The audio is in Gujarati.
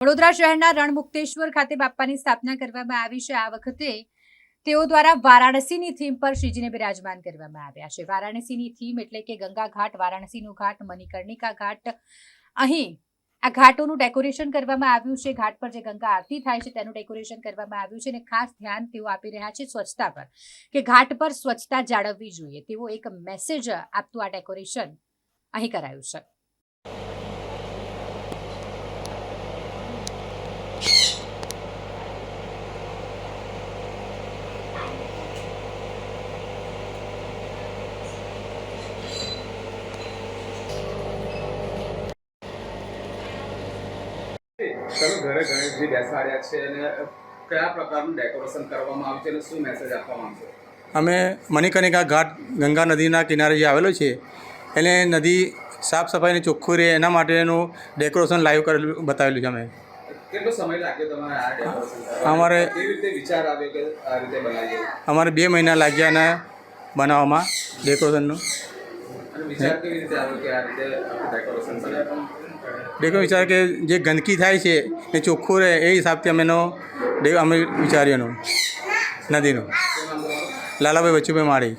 વડોદરા શહેરના રણમુક્તેશ્વર ખાતે બાપ્પાની સ્થાપના કરવામાં આવી છે. આ વખતે તેઓ દ્વારા વારાણસીની થીમ પર શ્રીજીને બિરાજમાન કરવામાં આવ્યા છે. વારાણસીની થીમ એટલે કે ગંગા ઘાટ, વારાણસીનું ઘાટ, મણિકર્ણિકા ઘાટ. અહીં આ ઘાટોનું ડેકોરેશન કરવામાં આવ્યું છે. ઘાટ પર જે ગંગા આરતી થાય છે તેનું ડેકોરેશન કરવામાં આવ્યું છે અને ખાસ ધ્યાન તેઓ આપી રહ્યા છે સ્વચ્છતા પર કે ઘાટ પર સ્વચ્છતા જાળવવી જોઈએ. તેવો એક મેસેજ આપતું આ ડેકોરેશન અહીં કરાયું છે. તમે ઘરે ગણેશજી બેસાડ્યા છે અને કયા પ્રકારનું ડેકોરેશન કરવામાં આવ્યું છે અને શું મેસેજ આપવા માંગશો અમે મણિકર્ણિકા ઘાટ ગંગા નદીના કિનારે જે આવેલો છે એને નદી સાફ સફાઈને ચોખ્ખું રહે એના માટેનું ડેકોરેશન લાઈવ કરેલું બતાવેલું છે અમે. કેટલો સમય લાગ્યો તમારે આ ડેકોરેશન અમારે- કેવી રીતે વિચાર આવ્યો કે આ રીતે બનાવીએ? અમારે બે મહિના લાગ્યા અને બનાવવામાં ડેકોરેશનનું અને વિચાર કે જે ગંદકી થાય છે એ ચોખ્ખું રહે એ હિસાબથી અમે એનો ડે અમે વિચાર્યું એનું નદીનું. લાલાભાઈ બચુભાઈ માળી.